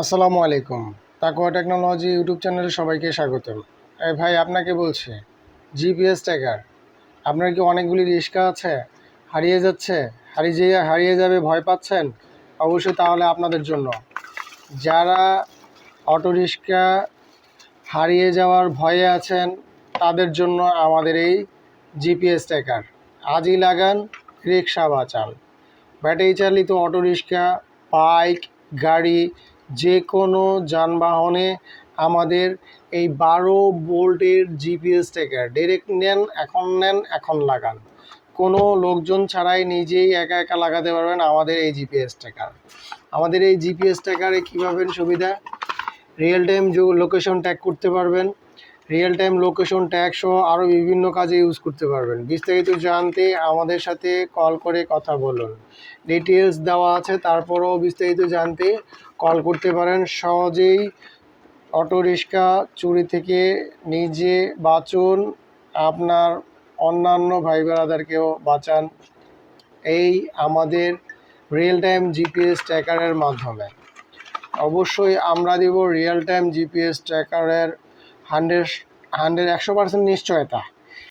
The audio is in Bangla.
আসসালামু আলাইকুম। তাকুয়া টেকনোলজি ইউটিউব চ্যানেলে সবাইকে স্বাগতম। এই ভাই, আপনাকে বলছি, জিপিএস ট্র্যাকার আপনার কি অনেকগুলি রিক্সা আছে? হারিয়ে যাচ্ছে, হারিয়ে হারিয়ে যাবে, ভয় পাচ্ছেন? অবশ্যই তাহলে আপনাদের জন্য। যারা অটো রিক্সা হারিয়ে যাওয়ার ভয়ে আছেন, তাদের জন্য আমাদের এই জিপিএস ট্র্যাকার আজই লাগান, রিক্সা বাঁচান। ব্যাটারি চালিত অটো অটোরিক্সা বাইক, গাড়ি যে কোনো যানবাহনে আমাদের এই বারো বোল্টের জিপিএস ট্র্যাকার ডিরেক্ট নেন, এখন নেন, এখন লাগান। কোনো লোকজন ছাড়াই নিজেই একা একা লাগাতে পারবেন আমাদের এই জিপিএস ট্র্যাকার আমাদের এই জিপিএস ট্র্যাকারে কীভাবে সুবিধা? রিয়েল টাইম লোকেশন ট্যাগ করতে পারবেন। রিয়েল টাইম লোকেশন ট্যাগ সহ আরও বিভিন্ন কাজে ইউজ করতে পারবেন। বিস্তারিত জানতে আমাদের সাথে কল করে কথা বলুন। ডিটেলস দেওয়া আছে, তারপরেও বিস্তারিত জানতে কল করতে পারেন। সহজেই অটো রিক্সা, চুরি থেকে নিজে বাঁচুন। আপনার অন্যান্য ভাই বেড়াদারকেও বাঁচান। এই আমাদের রিয়েল টাইম জিপিএস ট্র্যাকারের মাধ্যমে। অবশ্যই আমরা দিব রিয়েল টাইম জিপিএস ট্র্যাকারের হান্ড্রেড হান্ড্রেড একশো পার্সেন্ট নিশ্চয়তা।